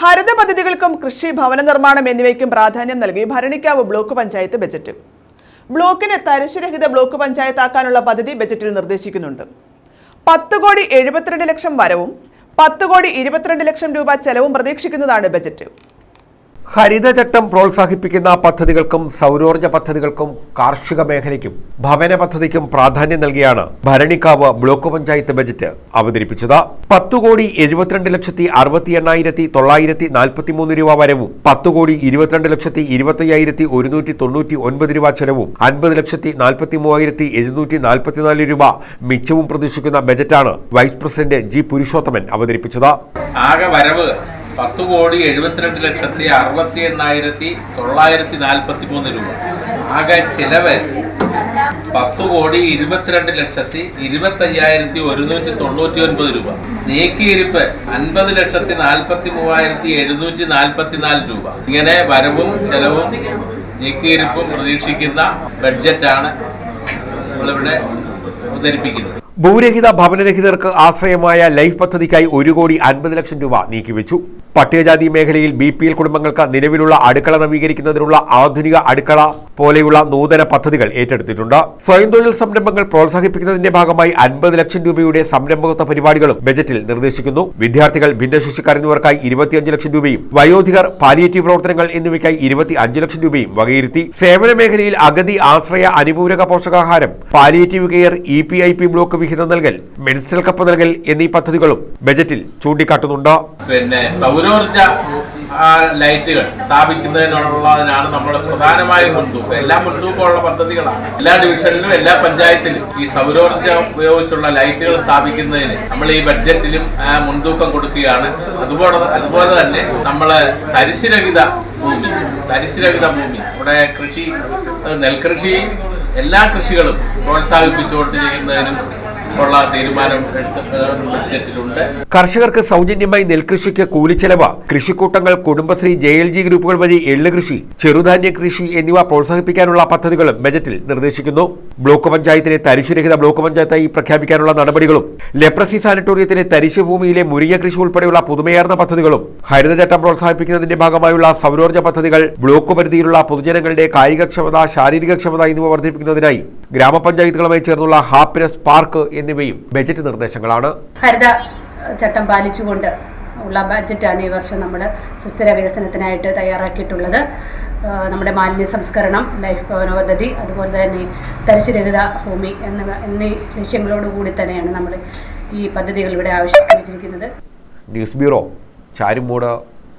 ഹരിത പദ്ധതികൾക്കും കൃഷി ഭവന നിർമ്മാണം എന്നിവയ്ക്കും പ്രാധാന്യം നൽകി ഭരണിക്കാവ് ബ്ലോക്ക് പഞ്ചായത്ത് ബജറ്റ്. ബ്ലോക്കിനെ തരിശുരഹിത ബ്ലോക്ക് പഞ്ചായത്താക്കാനുള്ള പദ്ധതി ബജറ്റിൽ നിർദ്ദേശിക്കുന്നുണ്ട്. പത്ത് കോടി എഴുപത്തിരണ്ട് ലക്ഷം വരവും പത്ത് കോടി ഇരുപത്തിരണ്ട് ലക്ഷം രൂപ ചെലവും പ്രതീക്ഷിക്കുന്നതാണ് ബജറ്റ്. ഹരിതചട്ടം പ്രോത്സാഹിപ്പിക്കുന്ന പദ്ധതികൾക്കും സൗരോർജ പദ്ധതികൾക്കും കാർഷിക മേഖലയ്ക്കും ഭവന പദ്ധതിക്കും പ്രാധാന്യം നൽകിയാണ് ഭരണിക്കാവ് ബ്ലോക്ക് പഞ്ചായത്ത് ബജറ്റ് അവതരിപ്പിച്ചത്. പത്ത് കോടി എഴുപത്തിരണ്ട് ലക്ഷത്തി അറുപത്തി എണ്ണായിരത്തി തൊള്ളായിരത്തി നാൽപ്പത്തി മൂന്ന് രൂപ വരവും പത്ത് കോടി ഇരുപത്തിരണ്ട് ലക്ഷത്തി ഇരുപത്തയ്യായിരത്തി ഒരുന്നൂറ്റി തൊണ്ണൂറ്റി ഒൻപത് രൂപ ചെലവും അൻപത് ലക്ഷത്തി നാൽപ്പത്തി മൂവായിരത്തി എഴുന്നൂറ്റി നാൽപ്പത്തിനാല് രൂപ മിച്ചവും പ്രതീക്ഷിക്കുന്ന ബജറ്റാണ് വൈസ് പ്രസിഡന്റ് ജി പുരുഷോത്തമൻ അവതരിപ്പിച്ചത്. ആകെ വരവ് പത്ത് കോടി എഴുപത്തിരണ്ട് ലക്ഷത്തി അറുപത്തി എണ്ണായിരത്തി തൊള്ളായിരത്തി നാൽപ്പത്തി മൂന്ന് രൂപ. ആകെ ചിലവ് പത്ത് കോടി ഇരുപത്തിരണ്ട് ലക്ഷത്തി ഇരുപത്തയ്യായിരത്തി ഒരുന്നൂറ്റി തൊണ്ണൂറ്റി ഒൻപത് രൂപ. നീക്കിയിരിപ്പ് അൻപത് ലക്ഷത്തി നാൽപ്പത്തി മൂവായിരത്തി എഴുന്നൂറ്റി നാൽപ്പത്തി നാല് രൂപ. ഇങ്ങനെ വരവും ചെലവും നീക്കിയിരിപ്പും പ്രതീക്ഷിക്കുന്ന ബഡ്ജറ്റാണ് നമ്മളിവിടെ അവതരിപ്പിക്കുന്നത്. ഭൂരഹിത ഭവനരഹിതർക്ക് ആശ്രയമായ ലൈഫ് പദ്ധതിക്കായി ഒരു കോടി അൻപത് ലക്ഷം രൂപ നീക്കിവെച്ചു. പട്ടികജാതി മേഖലയിൽ ബി പി എൽ കുടുംബങ്ങൾക്ക് നിലവിലുള്ള അടുക്കള നവീകരിക്കുന്നതിനുള്ള ആധുനിക അടുക്കള പോലെയുള്ള നൂതന പദ്ധതികൾ ഏറ്റെടുത്തിട്ടുണ്ട്. സ്വയം തൊഴിൽ സംരംഭങ്ങൾ പ്രോത്സാഹിപ്പിക്കുന്നതിന്റെ ഭാഗമായി അൻപത് ലക്ഷം രൂപയുടെ സംരംഭകത്വ പരിപാടികളും ബജറ്റിൽ നിർദ്ദേശിക്കുന്നു. വിദ്യാർത്ഥികൾ ഭിന്നശേഷിക്കാർ എന്നിവർക്കായി ഇരുപത്തിയഞ്ച് ലക്ഷം രൂപയും വയോധികർ പാലിയേറ്റീവ് പ്രവർത്തനങ്ങൾ എന്നിവയ്ക്കായി ഇരുപത്തി അഞ്ച് ലക്ഷം രൂപയും വകയിരുത്തി. സേവന മേഖലയിൽ അഗതി ആശ്രയ അനുപൂരക പോഷകാഹാരം palliative care E P I P block വിഹിതം നൽകൽ മെഡിസിനൽ കപ്പ് നൽകൽ എന്നീ പദ്ധതികളും ബജറ്റിൽ ചൂണ്ടിക്കാട്ടുന്നുണ്ട്. പിന്നെ സൗരോർജ ലൈറ്റുകൾ സ്ഥാപിക്കുന്നതിനുള്ളതിനാണ് നമ്മൾ പ്രധാനമായും മുൻതൂക്കം. എല്ലാ മുൻതൂക്കമുള്ള പദ്ധതികളാണ്. എല്ലാ ഡിവിഷനിലും എല്ലാ പഞ്ചായത്തിലും ഈ സൗരോർജം ഉപയോഗിച്ചുള്ള ലൈറ്റുകൾ സ്ഥാപിക്കുന്നതിന് നമ്മൾ ഈ ബഡ്ജറ്റിലും മുൻതൂക്കം കൊടുക്കുകയാണ്. അതുപോലെ അതുപോലെ തന്നെ നമ്മൾ തരിശുരഹിത ഭൂമി തരിശുരഹിത ഭൂമി. ഇവിടെ കൃഷി നെൽകൃഷി എല്ലാ കൃഷികളും പ്രോത്സാഹിപ്പിച്ചുകൊണ്ട് ചെയ്യുന്നതിനും ഉള്ള തീരുമാനം കർഷകർക്ക് സൗജന്യമായി നെൽകൃഷിക്ക് കൂലിച്ചെലവ് കൃഷിക്കൂട്ടങ്ങൾ കുടുംബശ്രീ ജെ എൽ ജി ഗ്രൂപ്പുകൾ വഴി എള്ള് കൃഷി ചെറുധാന്യ കൃഷി എന്നിവ പ്രോത്സാഹിപ്പിക്കാനുള്ള പദ്ധതികളും ബജറ്റിൽ നിർദ്ദേശിക്കുന്നു. ബ്ലോക്ക് പഞ്ചായത്തിനെ തരിശുരഹിത ബ്ലോക്ക് പഞ്ചായത്തായി പ്രഖ്യാപിക്കാനുള്ള നടപടികളും ലെപ്രസി സാനിറ്റോറിയത്തിന് തരിശു ഭൂമിയിലെ മുരിയ കൃഷി ഉൾപ്പെടെയുള്ള പുതുമയാർന്ന പദ്ധതികളും ഹരിതചട്ടം പ്രോത്സാഹിപ്പിക്കുന്നതിന്റെ ഭാഗമായുള്ള സൗരോർജ പദ്ധതികൾ ബ്ലോക്ക് പരിധിയിലുള്ള പൊതുജനങ്ങളുടെ കായികക്ഷമത ശാരീരികക്ഷമത എന്നിവ വർദ്ധിപ്പിക്കുന്നതിനായി ഗ്രാമപഞ്ചായത്തുകളുമായി ചേർന്നുള്ള ഹാപ്പിനെസ് പാർക്ക് എന്നിവയും ബജറ്റ് നിർദ്ദേശങ്ങളാണ്. ഹരിത ചട്ടം പാലിച്ചുകൊണ്ട് ഉള്ള ബജറ്റാണ് ഈ വർഷം നമ്മൾ സുസ്ഥിര വികസനത്തിനായിട്ട് തയ്യാറാക്കിയിട്ടുള്ളത്. നമ്മുടെ മാലിന്യ സംസ്കരണം ലൈഫ് ഭവന പദ്ധതി അതുപോലെ തന്നെ തരിശുരഹിത ഭൂമി എന്നിവ എന്നീ ലക്ഷ്യങ്ങളോട് കൂടി തന്നെയാണ് നമ്മൾ ഈ പദ്ധതികൾ ഇവിടെ ആവിഷ്കരിച്ചിരിക്കുന്നത്. News bureau Charummood.